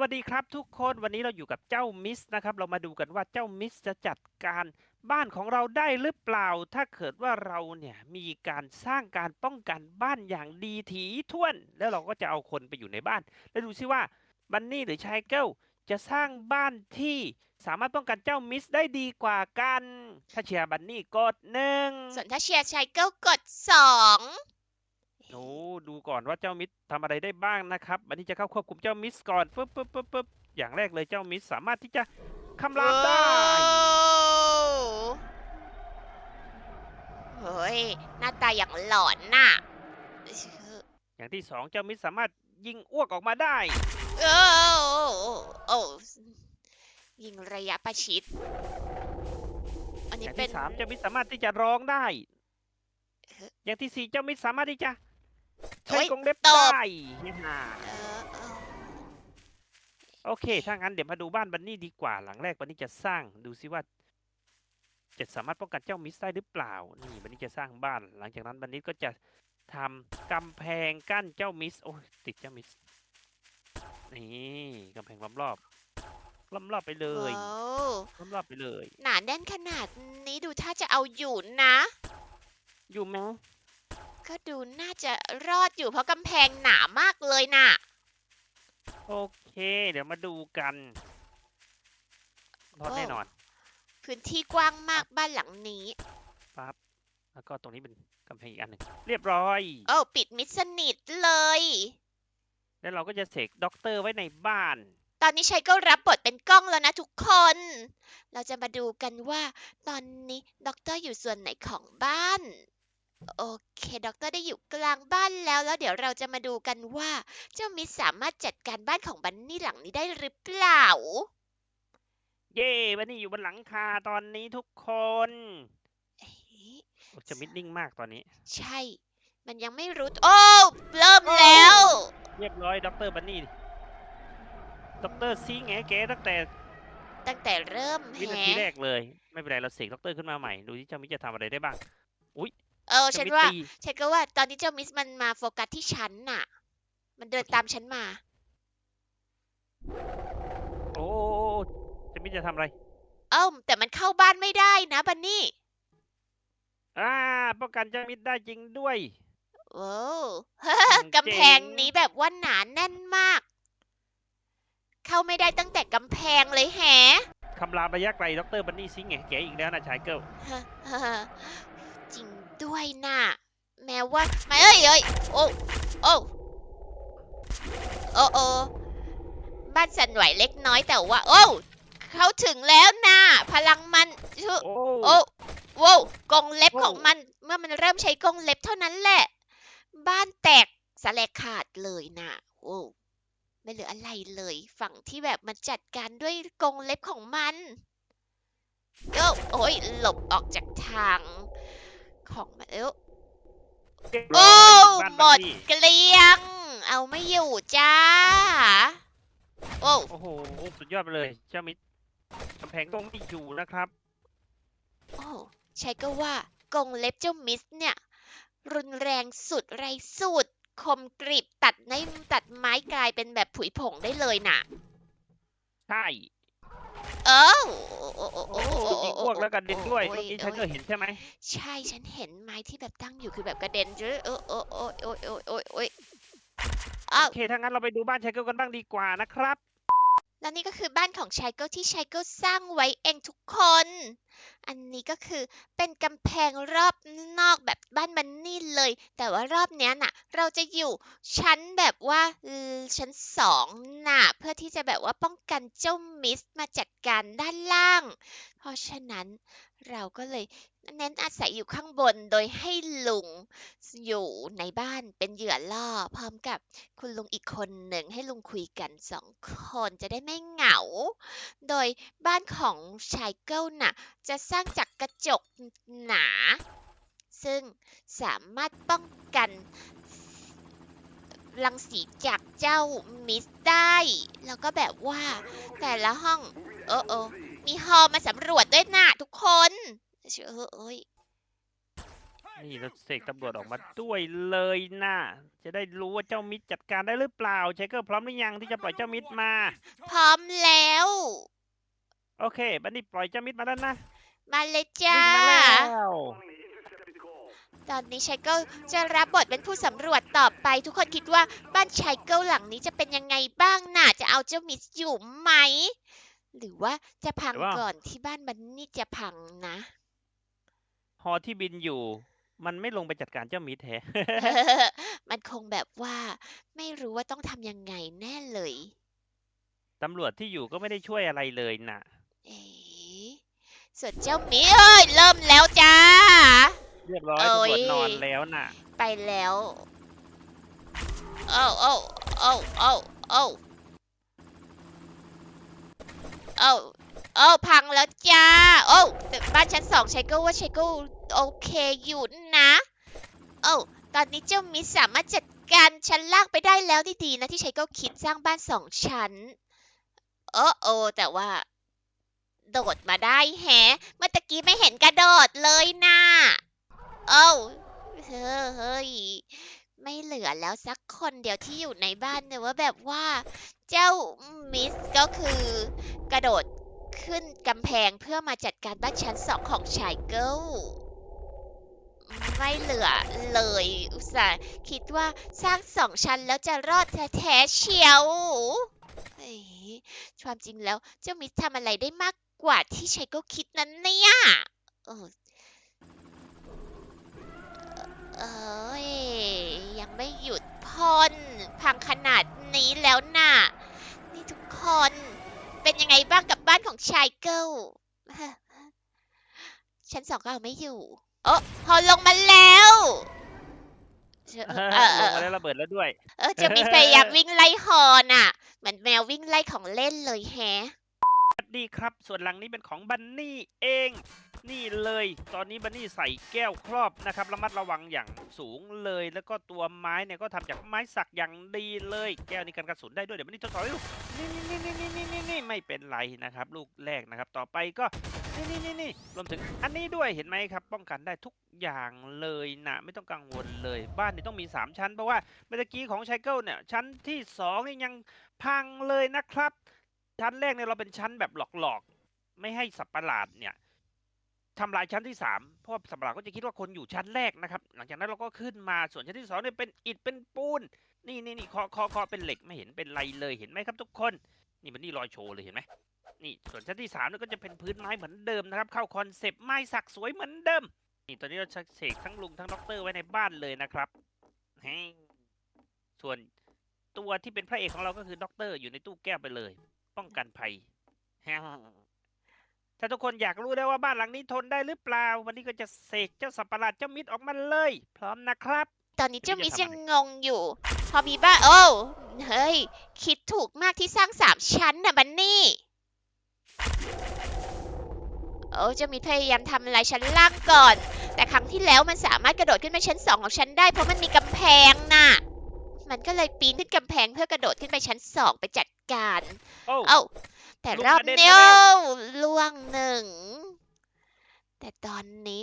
วัสดีครับทุกคนวันนี้เราอยู่กับเจ้ามิสนะครับ เรามาดูกันว่าเจ้ามิสจะจัดการบ้านของเราได้หรือเปล่า ถ้าเกิดว่าเราเนี่ยมีการสร้างการป้องกันบ้านอย่างดีถี่ถ้วน แล้วเราก็จะเอาคนไปอยู่ในบ้าน แล้วดูซิว่าบันนี่หรือชายเกิลจะสร้างบ้านที่สามารถป้องกันเจ้ามิสได้ดีกว่ากัน ถ้าเชียร์บันนี่กดหนึ่งส่วนถ้าเชียร์ชายเกิลกดสอง โอ้ดูก่อนว่าเจ้ามิสทำอะไรได้บ้างนะครับบันนี่จะเข้าควบคุมเจ้ามิสก่อนปึ๊บปึ๊บปึ๊บปึ๊บอย่างแรกเลยเจ้ามิสสามารถที่จะคำรามได้โอ้เฮ้ยหน้าตาอย่างหลอนน่ะ อย่างที่สองเจ้ามิสสามารถยิงอ้วกออกมาได้โอ้โอ้ยิงระยะประชิด อันอนี้ย่างเป็นที่สามเจ้ามิสสามารถที่จะร้องได้เอ๊ะอย่างที่สี่เจ้ามิสสามารถที่จะ ใช้โอ๊ยกรงเล็บตบได้ฮ่าเออเออโอเค ถ้างั้นเดี๋ยวมาดูบ้านบันนี่ดีกว่า หลังแรกบันนี่จะสร้าง ดูซิว่า จะสามารถป้องกันเจ้ามิสได้หรือเปล่า นี่บันนี่จะสร้างบ้าน หลังจากนั้นบันนี่ก็จะทำกำแพงกั้นเจ้ามิส โอ้ยติดเจ้ามิส นี่กำแพงล้อมรอบล้อมรอบไปเลยว้าวล้อมรอบไปเลย หนาแน่นขนาดนี้ดูถ้าจะเอาอยู่นะ อยู่ไหม ก็ดูน่าจะรอดอยู่เพราะกำแพงหนามากเลยน่ะ โอเค เดี๋ยวมาดูกันรอดโอ้แน่นอน พื้นที่กว้างมากบ้านหลังนี้ปั๊บแล้วก็ตรงนี้เป็นกำแพงอีกอันหนึ่งเรียบร้อยโอ้ปิดมิดสนิทเลย แล้วเราก็จะเสกด็อกเตอร์ไว้ในบ้าน ตอนนี้ชัยก็รับบทเป็นกล้องแล้วนะทุกคน เราจะมาดูกันว่า ตอนนี้ด็อกเตอร์อยู่ส่วนไหนของบ้าน โอเค ด็อกเตอร์ได้อยู่กลางบ้านแล้ว แล้วเดี๋ยวเราจะมาดูกันว่า เจ้ามิสสามารถจัดการบ้านของบันนี่หลังนี้ได้หรือเปล่า เย้วันนี้อยู่บนหลังคาตอนนี้ทุกคนเอ๊ะโอ้จะมิดนิ่งมากตอนนี้ ใช่ มันยังไม่รู้ โอ้ เริ่มแล้ว เรียบร้อยด็อกเตอร์บันนี่ด็อกเตอร์ซีแงแกตั้งแต่ตั้งแต่เริ่มวินาแฮะทีแรกเลย ไม่เป็นไรเราเสกด็อกเตอร์ขึ้นมาใหม่ ดูที่เจ้ามิสจะทำอะไรได้บ้าง เออเจ้าฉันมิสว่าตีฉันก็ว่า ตอนนี้เจ้ามิสมันมาโฟกัสที่ฉันน่ะ มันเดินตามฉันมา โอ้เจ้ามิสจะทำอะไร เอ้าแต่มันเข้าบ้านไม่ได้นะบันนี่ อ่าป้องกันเจ้ามิสได้จริงด้วยโอ้อืมกำแพงเจ๋งนี้แบบว่าหนาแน่นมาก เข้าไม่ได้ตั้งแต่กำแพงเลยแฮะคำรามระยะไกลด็อกเตอร์บันนี่ซิงแงแกอีกแล้วนะชายเกิลจริง ด้วยน่ะ แม้ว่าไม่เอ้ยเอ้ยโอ้โอ้โอ้โอ้บ้านสั่นไหวเล็กน้อยแต่ว่า โอ้เขาถึงแล้วน่ะพลังมันชื่อโอ้โอ้โว้วกรงเล็บโว้วของมันเมื่อมันเริ่มใช้กรงเล็บเท่านั้นแหละ บ้านแตกสลายขาดเลยน่ะโอ้ไม่เหลืออะไรเลย ฝั่งที่แบบมันจัดการด้วยกรงเล็บของมันโอ้โอ้ยหลบออกจากทาง ของมันเอ้วเรียบร้โอ้ยบ้านหมบัดนนี่เกลี้ยง เอาไม่อยู่จ้า โอ้โอ้โหสุดยอดไปเลยเจ้ามิตรกำแพงต้องไม่อยู่นะครับโอ้ใช่ก็ว่ากรงเล็บเจ้ามิสเนี่ย รุนแรงสุดไรสุด คมกริบตัดในตัดไม้กลายเป็นแบบผุยผงได้เลยน่ะ ใช่ เอ้าโอ้โอ้โอ้โอ้โหอ้วกแล้วกันเด็นด้วยเมื่อกี้ฉันก็เห็นใช่ไหมใช่ฉันเห็นไม้ที่แบบตั้งอยู่คือแบบกระเด็นจื้อโอ้โอ้โอ้โอ้โอ้โอ้โอ้อ้าวโอเคถ้างั้นเราไปดูบ้านชายเกิลกันบ้างดีกว่านะครับ แล้วนี่ก็คือบ้านของชายเกิลที่ชายเกิลสร้างไว้เองทุกคน อันนี้ก็คือเป็นกำแพงรอบนอกแบบบ้านมันนี่เลย แต่ว่ารอบเนี้ยน่ะ เราจะอยู่ชั้นแบบว่าชั้นสองน่ะ ที่จะแบบว่าป้องกันเจ้ามิสมาจัดการด้านล่าง เพราะฉะนั้นเราก็เลยเน้นอาศัยอยู่ข้างบนโดยให้ลุงอยู่ในบ้านเป็นเหยื่อล่อ พร้อมกับคุณลุงอีกคนหนึ่งให้ลุงคุยกันสองคนจะได้ไม่เหงา โดยบ้านของชายเกิลน่ะ จะสร้างจากกระจกหนา ซึ่งสามารถป้องกัน รังสีจากเจ้ามิสได้ แล้วก็แบบว่า แต่ละห้อง เออเออมีฮอลมาสำรวจด้วยนะทุกคนเชื่อเอ้ยนี่เราเสกตำรวจออกมาด้วยเลยนะจะได้รู้ว่าเจ้ามิตรจัดการได้หรือเปล่าชายเกิลพร้อมหรือยังที่จะปล่อยเจ้ามิตรมา พร้อมแล้ว โอเค บันนี่ปล่อยเจ้ามิตรมาแล้วนะ มาเลยวิ่จ้างมาแล้ว ตอนนี้ชายเกิลจะรับบทเป็นผู้สำรวจต่อไป ทุกคนคิดว่าบ้านชายเกิลหลังนี้จะเป็นยังไงบ้างน่ะจะเอาเจ้ามิสอยู่ไหม หรือว่าจะพังก่อนที่บ้านบันนี่จะพังนะ ฮอที่บินอยู่ มันไม่ลงไปจัดการเจ้ามิตรแฮะ มันคงแบบว่า ไม่รู้ว่าต้องทำยังไงแน่เลย ตำรวจที่อยู่ก็ไม่ได้ช่วยอะไรเลยน่ะ เอ๋ส่วนเจ้าหมีเอ้ยเริ่มแล้วจ้า เรียบร้อยโอ้ตำรวจยนอนแล้วน่ะ ไปแล้วโอ้โอ้โอ้โอ้โอ้โอ้โอ้พังแล้วจ้าโอ้แต่บ้านชั้นสองใช้ก็ว่าใช้ก็โอเคอยู่นะโอ้ตอนนี้เจ้ามิสสามารถจัดการชั้นล่างไปได้แล้วดีดีๆนะที่ใช้ก็คิดสร้างบ้านสองชั้นโอ้โอ้แต่ว่า โดดมาได้แฮะเมื่อตะกี้ไม่เห็นกระโดดเลยนะ โอ้าเฮ้อเฮ้ยไม่เหลือแล้วสักคนเดียวที่อยู่ในบ้านแต่ว่าแบบว่า เจ้ามิสก็คือกระโดดขึ้นกำแพงเพื่อมาจัดการบ้านชั้นสองของชายเกิลไม่เหลือเลย อุตส่าห์คิดว่าสร้างสองชั้นแล้วจะรอดแท้ๆเชียวเอ้ความจริงแล้วเจ้ามิสทำอะไรได้มากกว่าที่ชายเกิลคิดนั้นเนี่ย เออเอ้ยยังไม่หยุดพ่นพังขนาดนี้แล้วน่ะ นี่ทุกคนเป็นยังไงบ้างกับบ้านของชายเกิลชั้นสองก็เอาไม่อยู่ โอ้พอลงมาแล้วเออเออเอลงอมาแล้วระเบิดแล้วด้วย เออจะมีพยายามวิ่งไล่ฮอน่ะ เหมือนแมววิ่งไล่ของเล่นเลยแฮะสวัสดีครับ ส่วนหลังนี้เป็นของบันนี่เอง นี่เลย ตอนนี้บันนี่ใส่แก้วครอบนะครับระมัดระวังอย่างสูงเลย แล้วก็ตัวไม้เนี่ยก็ทำจากไม้สักอย่างดีเลย แก้วนี้กันกระสุนได้ด้วยเดี๋ยวบันนี่ทดสอบให้ดูนี่นี่นี่นี่นี่นี่นี่ไม่เป็นไรนะครับ ลูกแรกนะครับ ต่อไปก็นี่นี่นี่นี่รวมถึงอันนี้ด้วยเห็นไหมครับ ป้องกันได้ทุกอย่างเลยนะไม่ต้องกังวลเลย บ้านนี่ต้องมี 3 ชั้น เพราะว่าเมื่อกี้ของไชเกิลเนี่ยชั้นที่สองนี่ยังพังเลยนะครับ ชั้นแรกเนี่ยเราเป็นชั้นแบบหลอกๆ ไม่ให้สัตว์ประหลาดเนี่ย ทำลายชั้นที่สามเพราะว่าสัตว์ประหลาก็จะคิดว่าคนอยู่ชั้นแรกนะครับ หลังจากนั้นเราก็ขึ้นมาส่วนชั้นที่สองเนี่ยเป็นอิฐเป็นปูน นี่นี่นี่คอคอคอเป็นเหล็กไม่เห็นเป็นไรเลยเห็นไหมครับทุกคน นี่มันนี่รอยโชว์เลยเห็นไหมนี่ส่วนชั้นที่สามเนี่ยก็จะเป็นพื้นไม้เหมือนเดิมนะครับ เข้าคอนเซปต์ไม้สักสวยเหมือนเดิม นี่ตอนนี้เราเสกทั้งลุงทั้งด็อกเตอร์ไว้ในบ้านเลยนะครับส่วนตัวที่เป็นพระเอกของเราก็คือด็อกเตอร์อยู่ในตู้แก้วไปเลย ป้องกันภัย ถ้าทุกคนอยากรู้ได้ว่าบ้านหลังนี้ทนได้หรือเปล่า วันนี้ก็จะเสกเจ้าสัตว์ประหลาดเจ้ามิตรออกมาเลย พร้อมนะครับ ตอนนี้เจ้าไม่มิรู้สจะยังทำอะไรงงอยู่ พอมีบ้านโอ้เฮ้ย คิดถูกมากที่สร้างสามชั้นน่ะบันนี่ โอ้เจ้ามิสพยายามทำอะไรชั้นล่างก่อน แต่ครั้งที่แล้วมันสามารถกระโดดขึ้นไปชั้นสองของฉันได้เพราะมันมีกำแพงน่ะ มันก็เลยปีนขึ้นกำแพงเพื่อกระโดดขึ้นไปชั้นสองไปจัดการโอ้เอ้า แต่ลูกรอบกระเด็นเนี้ไปยแล้วล่วงหนึ่ง แต่ตอนนี้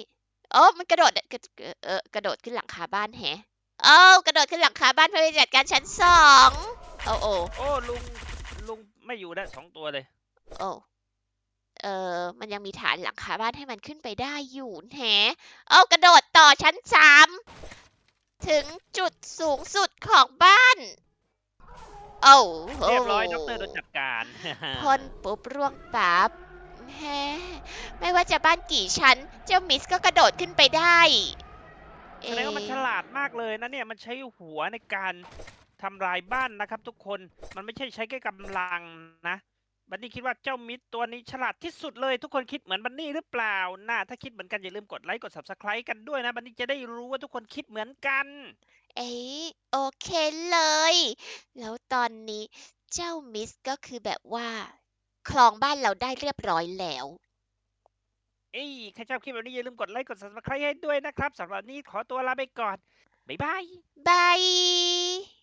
โอ้มันกระโดดกระเออกระโดดขึ้นหลังคาบ้านแฮะเอ้ากระโดดขึ้นหลังคาบ้านเพื่อไปจัดการชั้นสองโอ้โอ้โอ้ลุงลุงไม่อยู่แล้วสองตัวเลยโอ้เออมันยังมีฐานหลังคาบ้านให้มันขึ้นไปได้อยู่แฮะเอ้ากระโดดต่อชั้นสามถึงจุดสูงสุดของบ้าน โอ้โหเรียบร้อยด็อกเตอร์โดนจัดการพ่นปุ๊บร่วงปั๊บแฮไม่ว่าจะบ้านกี่ชั้น เจ้ามิสก็กระโดดขึ้นไปได้แสดงว่ามันฉลาดมากเลยนะเนี่ยมันใช้หัวในการทำลายบ้านนะครับ ทุกคนมันไม่ใช่ใช้แค่กำลังนะบันนี่คิดว่าเจ้ามิตรตัวนี้ฉลาดที่สุดเลย ทุกคนคิดเหมือนบันนี่หรือเปล่านะถ้าคิดเหมือนกันอย่าลืมกดไลค์กด subscribe กันด้วยนะ บันนี่จะได้รู้ว่าทุกคนคิดเหมือนกัน เอ้ยโอเคเลย แล้วตอนนี้เจ้ามิสก็คือแบบว่า คลองบ้านเราได้เรียบร้อยแล้ว เอ้ยใครชอบคลิปแบบนี้อย่าลืมกดไลค์กด subscribe ให้ด้วยนะครับสำหรับวันนี้ขอตัวลาไปก่อน บ๊ายบาย บาย